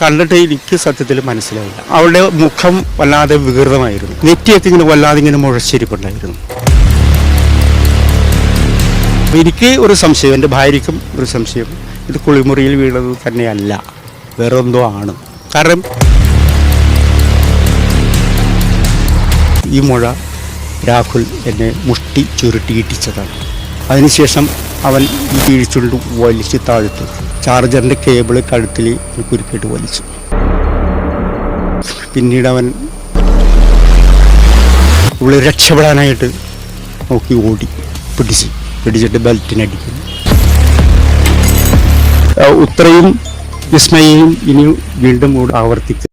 കണ്ടിട്ട് എനിക്ക് സത്യത്തിൽ മനസ്സിലായില്ല. അവളുടെ മുഖം വല്ലാതെ വികൃതമായിരുന്നു. നെറ്റിയൊക്കെ ഇങ്ങനെ വല്ലാതെ ഇങ്ങനെ മുഴച്ചിരിപ്പുണ്ടായിരുന്നു എനിക്ക് ഒരു സംശയം എന്റെ ഭാര്യയ്ക്കും ഒരു സംശയം. ഇത് കുളിമുറിയിൽ വീണത് തന്നെയല്ല വേറെ എന്തോ ആണ്. കാരണം ഈ മുഴ രാഹുൽ എന്നെ മുഷ്ടി ചുരുട്ടി ഇടിച്ചതാണ്. അതിനുശേഷം അവൻ ഈ വീഴ്ചുണ്ട് വലിച്ച് താഴ്ത്തു. ചാർജറിന്റെ കേബിൾ കഴുത്തിൽ കുരുക്കിയിട്ട് വലിച്ചു പിന്നീട് അവൻ ഉള്ളിൽ രക്ഷപ്പെടാനായിട്ട് നോക്കി ഓടി. പിടിച്ച് പിടിച്ചിട്ട് ബെൽറ്റിനടിക്കുന്നു. ഉത്രയും വിസ്മയയും ഇനി വീണ്ടും ആവർത്തിക്കും.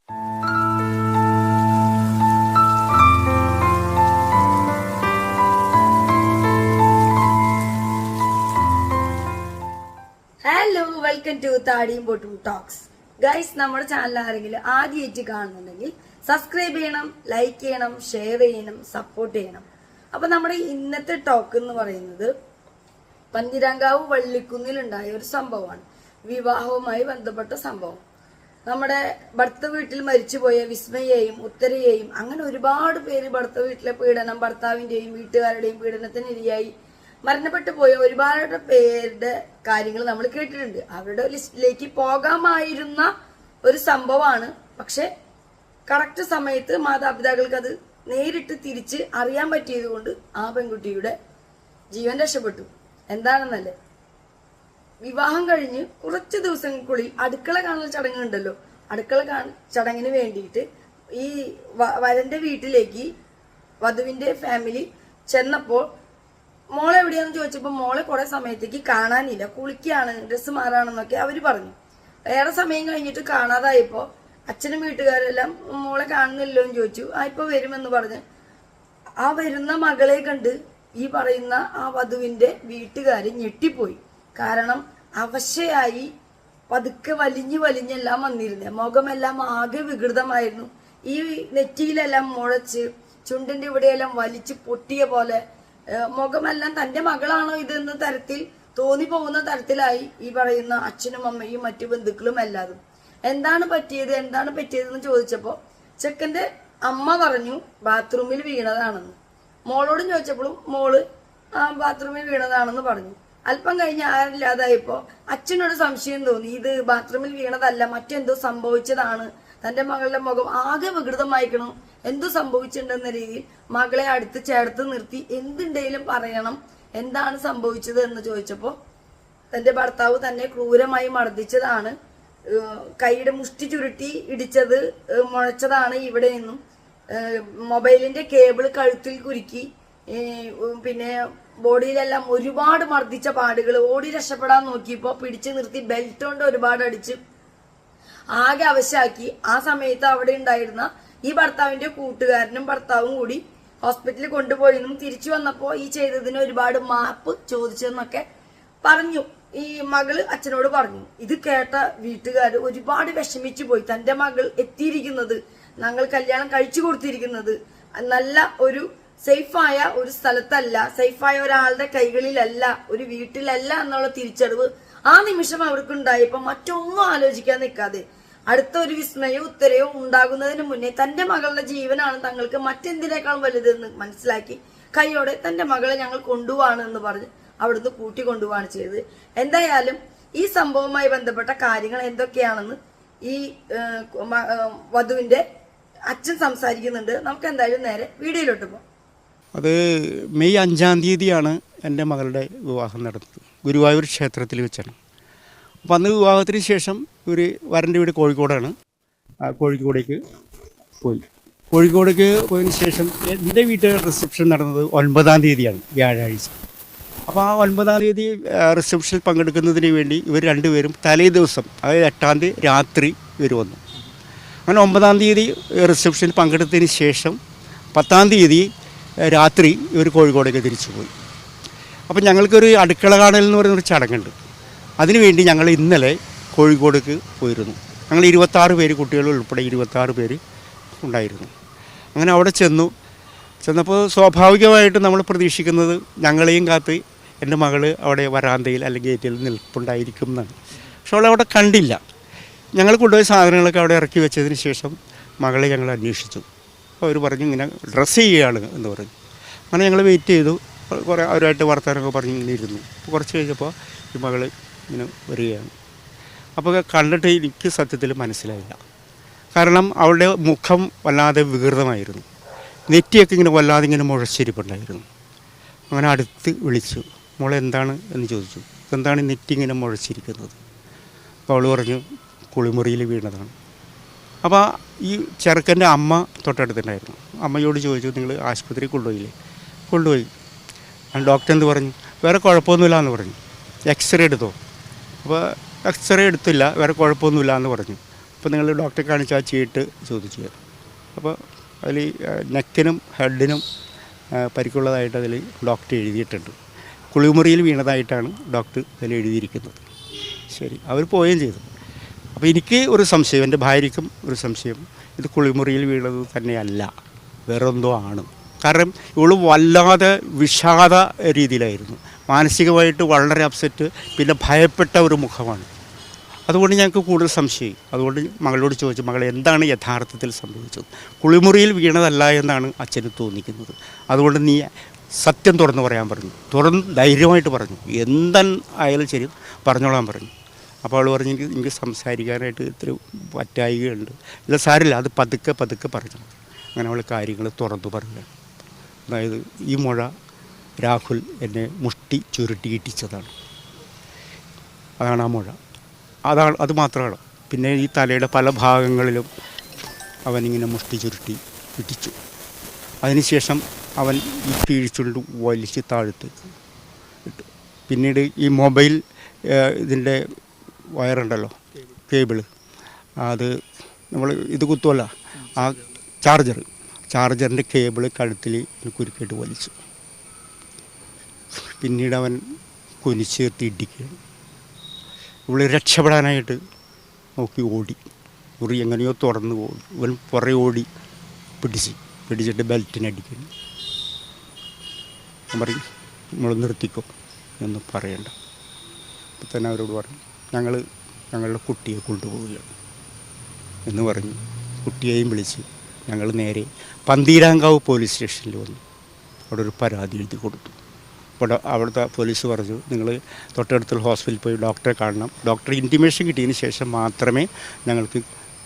താടിയും പൊട്ടും ടോക്സ് ഗൈസ് നമ്മുടെ ചാനൽ ആരെങ്കിലും ആദ്യമായിട്ട് കാണുന്നുണ്ടെങ്കിൽ സബ്സ്ക്രൈബ് ചെയ്യണം ലൈക്ക് ചെയ്യണം ഷെയർ ചെയ്യണം സപ്പോർട്ട് ചെയ്യണം. അപ്പൊ നമ്മുടെ ഇന്നത്തെ ടോക്ക് എന്ന് പറയുന്നത് പന്തിരാങ്കാവ് വള്ളിക്കുന്നിലുണ്ടായ ഒരു സംഭവമാണ്. വിവാഹവുമായി ബന്ധപ്പെട്ട സംഭവം. നമ്മുടെ ഭർത്ത വീട്ടിൽ മരിച്ചുപോയ വിസ്മയെയും ഉത്തരയെയും അങ്ങനെ ഒരുപാട് പേര് ഭർത്ത വീട്ടിലെ പീഡനം ഭർത്താവിന്റെയും വീട്ടുകാരുടെയും പീഡനത്തിന് ഇരയായി. മരണപ്പെട്ടു പോയ ഒരുപാട് പേരുടെ കാര്യങ്ങൾ നമ്മൾ കേട്ടിട്ടുണ്ട്. അവരുടെ ലിസ്റ്റിലേക്ക് പോകാമായിരുന്ന ഒരു സംഭവമാണ്. പക്ഷെ കറക്റ്റ് സമയത്ത് മാതാപിതാക്കൾക്ക് അത് നേരിട്ട് തിരിച്ച് അറിയാൻ പറ്റിയത് കൊണ്ട് ആ പെൺകുട്ടിയുടെ ജീവൻ രക്ഷപ്പെട്ടു. എന്താണെന്നല്ലേ? വിവാഹം കഴിഞ്ഞ് കുറച്ച് ദിവസങ്ങൾക്കുള്ളിൽ അടുക്കള കാണൽ ചടങ്ങുണ്ടല്ലോ. അടുക്കള ചടങ്ങിന് വേണ്ടിയിട്ട് ഈ വരന്റെ വീട്ടിലേക്ക് വധുവിന്റെ ഫാമിലി ചെന്നപ്പോൾ മോളെ എവിടെയാന്ന് ചോദിച്ചപ്പോൾ മോളെ കുറെ സമയത്തേക്ക് കാണാനില്ല. കുളിക്കാണ് ഡ്രസ്സ് മാറാണെന്നൊക്കെ അവർ പറഞ്ഞു. ഏറെ സമയം കഴിഞ്ഞിട്ട് കാണാതായപ്പോ അച്ഛനും വീട്ടുകാരെല്ലാം മോളെ കാണുന്നില്ലോ എന്ന് ചോദിച്ചു. ആ ഇപ്പൊ വരുമെന്ന് പറഞ്ഞ്. ആ വരുന്ന മകളെ കണ്ട് ഈ പറയുന്ന ആ വധുവിന്റെ വീട്ടുകാര് ഞെട്ടിപ്പോയി. കാരണം അവശയായി പതുക്കെ വലിഞ്ഞു വലിഞ്ഞെല്ലാം വന്നിരുന്നത് മുഖമെല്ലാം ആകെ വികൃതമായിരുന്നു. ഈ നെറ്റിയിലെല്ലാം മുഴച്ച് ചുണ്ടിന്റെ ഇവിടെയെല്ലാം വലിച്ചു പൊട്ടിയ പോലെ മുഖമെല്ലാം തന്റെ മകളാണോ ഇതെന്ന തരത്തിൽ തോന്നിപ്പോകുന്ന തരത്തിലായി ഈ പറയുന്ന അച്ഛനും അമ്മയും മറ്റു ബന്ധുക്കളും എല്ലാതും. എന്താണ് പറ്റിയത്? എന്താണ് പറ്റിയതെന്ന് ചോദിച്ചപ്പോ ചെക്കന്റെ അമ്മ പറഞ്ഞു ബാത്റൂമിൽ വീണതാണെന്ന്. മോളോടും ചോദിച്ചപ്പോഴും മോൾ ആ ബാത്റൂമിൽ വീണതാണെന്ന് പറഞ്ഞു. അല്പം കഴിഞ്ഞ് ആരില്ലാതായപ്പോ അച്ഛനോട് സംശയം തോന്നി ഇത് ബാത്റൂമിൽ വീണതല്ല മറ്റെന്തോ സംഭവിച്ചതാണ്. തന്റെ മകളുടെ മുഖം ആകെ വികൃതമായിക്കണം എന്തു സംഭവിച്ചിട്ടുണ്ടെന്ന രീതിയിൽ മകളെ അടുത്ത് ചേർത്ത് നിർത്തി എന്തുണ്ടെങ്കിലും പറയണം. എന്താണ് സംഭവിച്ചത് എന്ന് ചോദിച്ചപ്പോ തന്റെ ഭർത്താവ് തന്നെ ക്രൂരമായി മർദ്ദിച്ചതാണ്. കൈയുടെ മുഷ്ടി ചുരുട്ടി ഇടിച്ചത് മുഴച്ചതാണ് ഇവിടെ നിന്നും. മൊബൈലിന്റെ കേബിൾ കഴുത്തിൽ കുരുക്കി. പിന്നെ ബോഡിയിലെല്ലാം ഒരുപാട് മർദ്ദിച്ച പാടുകൾ. ഓടി രക്ഷപ്പെടാൻ നോക്കിയപ്പോ പിടിച്ചു നിർത്തി ബെൽറ്റ് കൊണ്ട് ഒരുപാട് അടിച്ച് ആകെ അവശാക്കി. ആ സമയത്ത് അവിടെ ഉണ്ടായിരുന്ന ഈ ഭർത്താവിന്റെ കൂട്ടുകാരനും ഭർത്താവും കൂടി ഹോസ്പിറ്റലിൽ കൊണ്ടുപോയിരുന്നു തിരിച്ചു വന്നപ്പോ ഈ ചെയ്തതിന് ഒരുപാട് മാപ്പ് ചോദിച്ചെന്നൊക്കെ പറഞ്ഞു. ഈ മകൾ അച്ഛനോട് പറഞ്ഞു. ഇത് കേട്ട വീട്ടുകാർ ഒരുപാട് വിഷമിച്ചു പോയി. തന്റെ മകൾ എത്തിയിരിക്കുന്നത് ഞങ്ങൾ കല്യാണം കഴിച്ചു കൊടുത്തിരിക്കുന്നത് നല്ല ഒരു സേഫായ ഒരു സ്ഥലത്തല്ല. സേഫായ ഒരാളുടെ കൈകളിലല്ല ഒരു വീട്ടിലല്ല എന്നുള്ള തിരിച്ചറിവ് ആ നിമിഷം അവർക്ക് ഇപ്പൊ മറ്റൊന്നും ആലോചിക്കാൻ നിൽക്കാതെ അടുത്ത ഒരു വിസ്മയോ ഉത്തരയോ ഉണ്ടാകുന്നതിന് മുന്നേ തന്റെ മകളുടെ ജീവനാണ് തങ്ങൾക്ക് മറ്റെന്തിനേക്കാൾ വലുതെന്ന് മനസ്സിലാക്കി കൈയോടെ തന്റെ മകളെ ഞങ്ങൾ കൊണ്ടുപോവാണ് എന്ന് പറഞ്ഞ് അവിടുന്ന് കൂട്ടി കൊണ്ടുപോവാണ് ചെയ്തത്. എന്തായാലും ഈ സംഭവവുമായി ബന്ധപ്പെട്ട കാര്യങ്ങൾ എന്തൊക്കെയാണെന്ന് ഈ വധുവിന്റെ അച്ഛൻ സംസാരിക്കുന്നുണ്ട്. നമുക്ക് എന്തായാലും നേരെ വീഡിയോയിലോട്ട് പോകാം അത് മെയ് അഞ്ചാം തീയതിയാണ് എന്റെ മകളുടെ വിവാഹം നടന്നത്. ഗുരുവായൂർ ക്ഷേത്രത്തിൽ വെച്ചാണ്. അപ്പം അന്ന് വിവാഹത്തിന് ശേഷം ഇവർ വരന്റെ വീട് കോഴിക്കോടാണ്. കോഴിക്കോടേക്ക് പോയി. കോഴിക്കോടേക്ക് പോയതിന് ശേഷം എന്റെ വീട്ടിൽ റിസപ്ഷൻ നടന്നത് ഒൻപതാം തീയതിയാണ് വ്യാഴാഴ്ച. അപ്പോൾ ആ ഒൻപതാം തീയതി റിസപ്ഷനിൽ പങ്കെടുക്കുന്നതിന് വേണ്ടി ഇവർ രണ്ടുപേരും തലേ ദിവസം അതായത് എട്ടാം തീയതി രാത്രി ഇവർ വന്നു. അങ്ങനെ ഒമ്പതാം തീയതി റിസപ്ഷനിൽ പങ്കെടുത്തതിന് ശേഷം പത്താം തീയതി രാത്രി ഇവർ കോഴിക്കോടേക്ക് തിരിച്ചു പോയി. അപ്പം ഞങ്ങൾക്കൊരു അടുക്കള കാണൽ എന്ന് പറയുന്നൊരു ചടങ്ങുണ്ട്. അതിനുവേണ്ടി ഞങ്ങൾ ഇന്നലെ കോഴിക്കോടേക്ക് പോയിരുന്നു. ഞങ്ങൾ ഇരുപത്താറ് പേര് കുട്ടികൾ ഉൾപ്പെടെ ഇരുപത്താറ് പേര് ഉണ്ടായിരുന്നു. അങ്ങനെ അവിടെ ചെന്നു. ചെന്നപ്പോൾ സ്വാഭാവികമായിട്ട് നമ്മൾ പ്രതീക്ഷിക്കുന്നത് ഞങ്ങളെയും കാത്ത് എന്റെ മകൾ അവിടെ വരാന്തയിൽ അല്ലെങ്കിൽ ഗേറ്റിൽ നിൽപ്പുണ്ടായിരിക്കും എന്നാണ്. പക്ഷെ അവളെ അവിടെ കണ്ടില്ല. ഞങ്ങൾ കൊണ്ടുപോയ സാധനങ്ങളൊക്കെ അവിടെ ഇറക്കി വെച്ചതിന് ശേഷം മകളെ ഞങ്ങൾ അന്വേഷിച്ചു. അപ്പോൾ അവർ പറഞ്ഞു ഇങ്ങനെ ഡ്രസ്സ് ചെയ്യുകയാണ് എന്ന് പറഞ്ഞു. അങ്ങനെ ഞങ്ങൾ വെയിറ്റ് ചെയ്തു. കുറേ അവരുമായിട്ട് വർത്തമാനമൊക്കെ പറഞ്ഞ് ഇങ്ങനെ ഇരുന്നു കുറച്ച് കഴിഞ്ഞപ്പോൾ ഈ മകൾ ഇങ്ങനെ വരികയാണ്. അപ്പോൾ കണ്ടിട്ട് എനിക്ക് സത്യത്തിൽ മനസ്സിലായില്ല. കാരണം അവളുടെ മുഖം വല്ലാതെ വികൃതമായിരുന്നു. നെറ്റിയൊക്കെ ഇങ്ങനെ വല്ലാതെ ഇങ്ങനെ മുഴച്ചിരിപ്പുണ്ടായിരുന്നു. അങ്ങനെ അടുത്ത് വിളിച്ചു മോളെ എന്താണ്? എന്ന് ചോദിച്ചു. എന്താണ് നെറ്റി ഇങ്ങനെ മുഴച്ചിരിക്കുന്നത്? അപ്പോൾ അവൾ പറഞ്ഞു കുളിമുറിയിൽ വീണതാണ്. അപ്പോൾ ഈ ചെറുക്കന്റെ അമ്മ തൊട്ടടുത്തുണ്ടായിരുന്നു. അമ്മയോട് ചോദിച്ചു നിങ്ങൾ ആശുപത്രിയിൽ കൊണ്ടുപോയില്ലേ? കൊണ്ടുപോയി. ഡോക്ടർ എന്ത് പറഞ്ഞു? വേറെ കുഴപ്പമൊന്നുമില്ല എന്ന് പറഞ്ഞു. എക്സ്റേ എടുത്തോ. അപ്പോൾ എക്സ്റേ എടുത്തില്ല വേറെ കുഴപ്പമൊന്നുമില്ല എന്ന് പറഞ്ഞു. അപ്പോൾ നിങ്ങൾ ഡോക്ടറെ കാണിച്ച് ആ ചീട്ട് ചോദിച്ചു. അപ്പോൾ അതിൽ നെക്കിനും ഹെഡിനും പരിക്കുള്ളതായിട്ട് അതിൽ ഡോക്ടർ എഴുതിയിട്ടുണ്ട്. കുളിമുറിയിൽ വീണതായിട്ടാണ് ഡോക്ടർ അതിൽ എഴുതിയിരിക്കുന്നത്. ശരി അവർ പോവുകയും ചെയ്തു. അപ്പോൾ എനിക്ക് ഒരു സംശയം എന്റെ ഭാര്യയ്ക്കും ഒരു സംശയം. ഇത് കുളിമുറിയിൽ വീണത് തന്നെയല്ല വേറെന്തോ ആണ്. കാരണം ഇവൾ വല്ലാതെ വിഷാദ രീതിയിലായിരുന്നു. മാനസികമായിട്ട് വളരെ അപ്സെറ്റ് പിന്നെ ഭയപ്പെട്ട ഒരു മുഖമാണ്. അതുകൊണ്ട് ഞങ്ങൾക്ക് കൂടുതൽ സംശയം. അതുകൊണ്ട് മകളോട് ചോദിച്ചു മകൾ എന്താണ് യഥാർത്ഥത്തിൽ സംഭവിച്ചത്? കുളിമുറിയിൽ വീണതല്ല എന്നാണ് അച്ഛന് തോന്നിക്കുന്നത്. അതുകൊണ്ട് നീ സത്യം തുറന്നു പറയാൻ പറഞ്ഞു. തുറന്ന് ധൈര്യമായിട്ട് പറഞ്ഞു. എന്താണ് ആയാലും ശരി പറഞ്ഞോളാൻ പറഞ്ഞു. അപ്പോൾ അവൾ പറഞ്ഞു എനിക്ക് എനിക്ക് സംസാരിക്കാനായിട്ട് ഇത്തിരി പറ്റായികയുണ്ട് ഇല്ല സാരില്ല അത് പതുക്കെ പതുക്കെ പറഞ്ഞു. അങ്ങനെ അവൾ കാര്യങ്ങൾ തുറന്നു പറഞ്ഞു അതായത് ഈ മുഴ രാഹുൽ എന്നെ മുഷ്ടി ചുരുട്ടി ഇട്ടിച്ചതാണ് അതാണ് ആ മുഴ. അതാണ് അത് മാത്രമാണ്. പിന്നെ ഈ തലയുടെ പല ഭാഗങ്ങളിലും അവനിങ്ങനെ മുഷ്ടി ചുരുട്ടി ഇട്ടിച്ചു അതിനുശേഷം അവൻ ഈ കീഴ്ച്ചുണ്ട് വലിച്ച് താഴ്ത്ത് ഇട്ടു. പിന്നീട് ഈ മൊബൈൽ ഇതിന്റെ വയറുണ്ടല്ലോ കേബിൾ. അത് നമ്മൾ ഇത് കുത്തുമല്ല ആ ചാർജർ ചാർജറിന്റെ കേബിൾ കഴുത്തിൽ കുരുക്കിയിട്ട് വലിച്ചു. പിന്നീട് അവൻ കുനിച്ച് ഇടിക്കുകയാണ്. ഇവൾ രക്ഷപ്പെടാനായിട്ട് നോക്കി ഓടി. മുറി എങ്ങനെയോ തുറന്ന് ഓടി ഇവൻ പുറകെ ഓടി പിടിച്ച് പിടിച്ചിട്ട് ബെൽറ്റിനടിക്കുന്നു ഞാൻ പറയും നമ്മൾ നിർത്തിക്കോ. എന്ന് പറയണ്ട. അപ്പം തന്നെ അവരോട് പറഞ്ഞു ഞങ്ങൾ ഞങ്ങളുടെ കുട്ടിയെ കൊണ്ടുപോവുകയാണ്. എന്ന് പറഞ്ഞു. കുട്ടിയെയും വിളിച്ച് ഞങ്ങൾ നേരെ പന്തീരാങ്കാവ് പോലീസ് സ്റ്റേഷനിൽ വന്നു. അവിടെ ഒരു പരാതി എഴുതി കൊടുത്തു. അവിടെ അവിടുത്തെ പോലീസ് പറഞ്ഞു നിങ്ങൾ തൊട്ടടുത്തുള്ള ഹോസ്പിറ്റലിൽ പോയി ഡോക്ടറെ കാണണം. ഡോക്ടർ ഇന്റിമേഷൻ കിട്ടിയതിന് ശേഷം മാത്രമേ ഞങ്ങൾക്ക്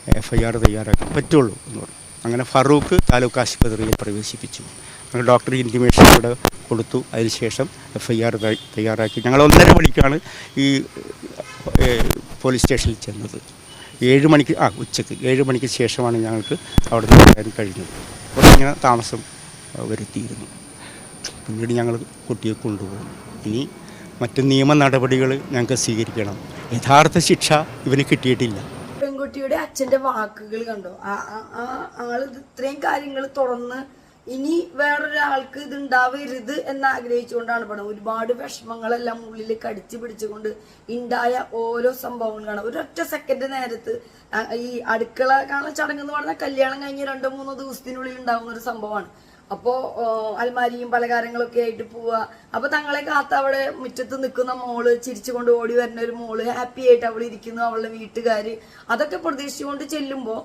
എഫ് ഐ ആർ തയ്യാറാക്കാൻ പറ്റുള്ളൂ എന്ന് പറഞ്ഞു. അങ്ങനെ ഫറൂഖ് താലൂക്ക് ആശുപത്രിയിൽ പ്രവേശിപ്പിച്ചു. ഞങ്ങൾ ഡോക്ടർ ഇന്റിമേഷൻ ഇവിടെ കൊടുത്തു. അതിനുശേഷം എഫ് ഐ ആർ തയ്യാറാക്കി. ഞങ്ങൾ ഒന്നര മണിക്കാണ് ഈ പോലീസ് സ്റ്റേഷനിൽ ചെന്നത്. ഏഴ് മണിക്ക് ആ ഉച്ചയ്ക്ക് ഏഴ് മണിക്ക് ശേഷമാണ് ഞങ്ങൾക്ക് അവിടെ നിന്ന് വരാൻ കഴിഞ്ഞത്. അവിടെ ഇങ്ങനെ താമസം വരുത്തിയിരുന്നു. പിന്നീട് ഞങ്ങൾ കുട്ടിയെ കൊണ്ടുപോകും ഇനി മറ്റ് നിയമ നടപടികൾ ഞങ്ങൾക്ക് സ്വീകരിക്കണം. യഥാർത്ഥ ശിക്ഷ ഇവന് കിട്ടിയിട്ടില്ല. പെൺകുട്ടിയുടെ അച്ഛന്റെ വാക്കുകൾ കണ്ടോ? ആ- ആ- ആ ആൾ ഇത്രയും കാര്യങ്ങൾ തുറന്ന് ഇനി വേറൊരാൾക്ക് ഇത് ഉണ്ടാവരുത് എന്ന് ആഗ്രഹിച്ചുകൊണ്ടാണ് പടം. ഒരുപാട് വിഷമങ്ങളെല്ലാം ഉള്ളിൽ കടിച്ചു പിടിച്ചുകൊണ്ട് ഉണ്ടായ ഓരോ സംഭവങ്ങളാണ്. ഒരൊറ്റ സെക്കൻഡ് നേരത്ത് ഈ അടുക്കള കാണാൻ ചടങ്ങ് എന്ന് പറഞ്ഞാൽ കല്യാണം കഴിഞ്ഞ് രണ്ടോ മൂന്നോ ദിവസത്തിനുള്ളിൽ ഉണ്ടാകുന്ന ഒരു സംഭവമാണ്. അപ്പോ ആ, അൽമാരിയും പലകാരങ്ങളൊക്കെ ആയിട്ട് പോവുക. അപ്പൊ തങ്ങളെ കാത്ത അവിടെ മുറ്റത്ത് നിൽക്കുന്ന മോൾ ചിരിച്ചുകൊണ്ട് ഓടി വരുന്ന ഒരു മോൾ ഹാപ്പി ആയിട്ട് അവൾ ഇരിക്കുന്നു അവളുടെ വീട്ടുകാര്. അതൊക്കെ പ്രതീക്ഷിച്ചുകൊണ്ട് ചെല്ലുമ്പോ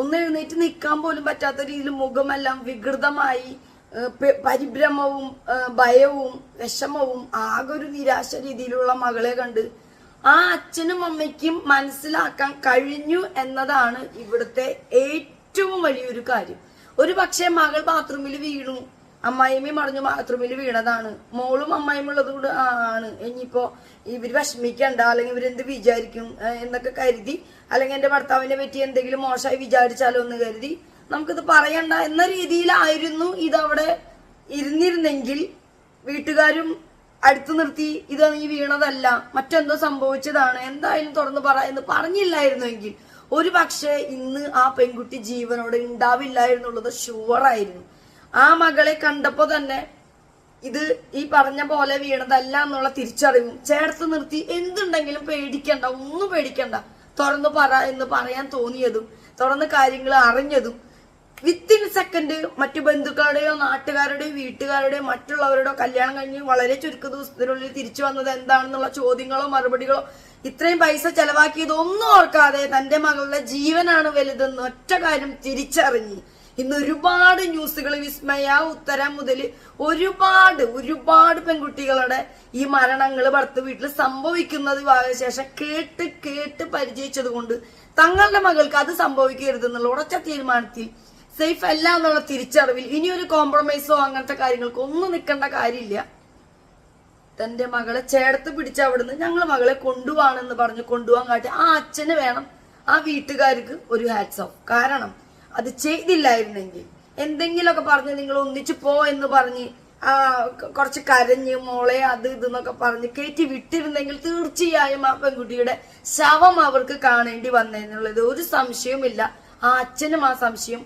ഒന്ന് എഴുന്നേറ്റ് നിൽക്കാൻ പോലും പറ്റാത്ത രീതിയിൽ മുഖമെല്ലാം വികൃതമായി പരിഭ്രമവും ഭയവും വിഷമവും ആകെ ഒരു നിരാശ രീതിയിലുള്ള മകളെ കണ്ട് ആ അച്ഛനും അമ്മയ്ക്കും മനസ്സിലാക്കാൻ കഴിഞ്ഞു എന്നതാണ് ഇവിടുത്തെ ഏറ്റവും വലിയൊരു കാര്യം. ഒരു പക്ഷേ മകൾ ബാത്റൂമിൽ വീണു. അമ്മായിമ്മയും മറിഞ്ഞു ബാത്റൂമിൽ വീണതാണ്. മോളും അമ്മായിമ്മ ഉള്ളതുകൊണ്ട് ആണ്. ഇനിയിപ്പോ ഇവർ വിഷമിക്കണ്ട അല്ലെങ്കിൽ ഇവരെന്ത് വിചാരിക്കും എന്നൊക്കെ കരുതി അല്ലെങ്കിൽ എന്റെ ഭർത്താവിനെ പറ്റി എന്തെങ്കിലും മോശമായി വിചാരിച്ചാലോ എന്ന് കരുതി നമുക്കിത് പറയണ്ട എന്ന രീതിയിലായിരുന്നു ഇതവിടെ ഇരുന്നിരുന്നെങ്കിൽ വീട്ടുകാരും അടുത്തു നിർത്തി ഇത് നീ വീണതല്ല മറ്റെന്തോ സംഭവിച്ചതാണ് എന്തായാലും തുറന്ന് പറ എന്ന് പറഞ്ഞില്ലായിരുന്നുവെങ്കിൽ ഒരു പക്ഷേ ഇന്ന് ആ പെൺകുട്ടി ജീവനോട് ഉണ്ടാവില്ലായിരുന്നുള്ളത് ഷുവറായിരുന്നു ആ മകളെ കണ്ടപ്പോ തന്നെ ഇത് ഈ പറഞ്ഞ പോലെ വീണതല്ല എന്നുള്ള തിരിച്ചറിവും ചേർത്ത് നിർത്തി എന്തുണ്ടെങ്കിലും പേടിക്കണ്ട ഒന്നും പേടിക്കണ്ട. തുറന്നു പറ എന്ന് പറയാൻ തോന്നിയതും തുറന്ന് കാര്യങ്ങൾ അറിഞ്ഞതും വിത്തിൻ സെക്കൻഡ് മറ്റു ബന്ധുക്കളുടെയോ നാട്ടുകാരുടെയോ വീട്ടുകാരുടെയോ മറ്റുള്ളവരുടെയോ കല്യാണം കഴിഞ്ഞ് വളരെ ചുരുക്ക ദിവസത്തിനുള്ളിൽ തിരിച്ചു വന്നത് എന്താണെന്നുള്ള ചോദ്യങ്ങളോ മറുപടികളോ ഇത്രയും പൈസ ചെലവാക്കിയത് ഒന്നും ഓർക്കാതെ തന്റെ മകളുടെ ജീവനാണ് വലുതെന്ന് ഒറ്റ കാര്യം തിരിച്ചറിഞ്ഞ് ഇന്ന് ഒരുപാട് ന്യൂസുകൾ വിസ്മയ ഉത്തര മുതൽ ഒരുപാട് ഒരുപാട് പെൺകുട്ടികളുടെ ഈ മരണങ്ങൾ ഭർത്ത വീട്ടിൽ സംഭവിക്കുന്നത് വിവാഹശേഷം കേട്ട് കേട്ട് പരിചയിച്ചത് കൊണ്ട് തങ്ങളുടെ മകൾക്ക് അത് സംഭവിക്കരുതെന്നുള്ള ഉറച്ച തീരുമാനത്തിൽ സേഫ് അല്ല എന്നുള്ള തിരിച്ചറിവിൽ ഇനി ഒരു കോംപ്രമൈസോ അങ്ങനത്തെ കാര്യങ്ങൾക്ക് ഒന്നും നിൽക്കേണ്ട കാര്യമില്ല. തന്റെ മകളെ ചേർത്ത് പിടിച്ച അവിടുന്ന് ഞങ്ങൾ മകളെ കൊണ്ടുപോവാണെന്ന് പറഞ്ഞ് കൊണ്ടുപോകാൻ കാട്ടി ആ അച്ഛന് വേണം ആ വീട്ടുകാർക്ക് ഒരു ഹാറ്റ്സ് ഓഫ് കാരണം അത് ചെയ്തില്ലായിരുന്നെങ്കിൽ എന്തെങ്കിലുമൊക്കെ പറഞ്ഞ് നിങ്ങൾ ഒന്നിച്ചു പോ എന്ന് പറഞ്ഞ് ആ കുറച്ച് കരഞ്ഞ് മോളെ അത് ഇതെന്നൊക്കെ പറഞ്ഞ് കയറ്റി വിട്ടിരുന്നെങ്കിൽ തീർച്ചയായും ആ പെൺകുട്ടിയുടെ ശവം അവർക്ക് കാണേണ്ടി വന്നതെന്നുള്ളത് ഒരു സംശയവുമില്ല. ആ അച്ഛനും ആ സംശയം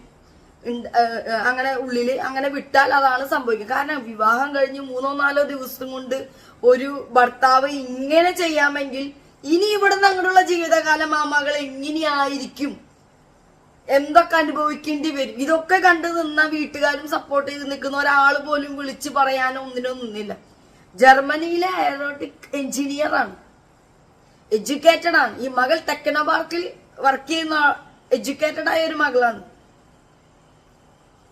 അങ്ങനെ ഉള്ളിൽ അങ്ങനെ വിട്ടാൽ അതാണ് സംഭവിക്കുക. കാരണം വിവാഹം കഴിഞ്ഞ് മൂന്നോ നാലോ ദിവസം കൊണ്ട് ഒരു ഭർത്താവ് ഇങ്ങനെ ചെയ്യാമെങ്കിൽ ഇനി ഇവിടുന്ന് അങ്ങോട്ടുള്ള ജീവിതകാലം ആ മകൾ എങ്ങനെയായിരിക്കും എന്തൊക്കെ അനുഭവിക്കേണ്ടി വരും? ഇതൊക്കെ കണ്ടു നിന്ന വീട്ടുകാരും സപ്പോർട്ട് ചെയ്ത് നിൽക്കുന്ന ഒരാൾ പോലും വിളിച്ചു പറയാനോ ഒന്നിനോ നിന്നില്ല. ജർമ്മനിയിലെ എയറോട്ടിക് എഞ്ചിനീയർ ആണ്. എഡ്യൂക്കേറ്റഡ് ആണ്. ഈ മകൾ ടെക്നോ പാർക്കിൽ വർക്ക് ചെയ്യുന്ന എഡ്യൂക്കേറ്റഡ് ആയ ഒരു മകളാണ്.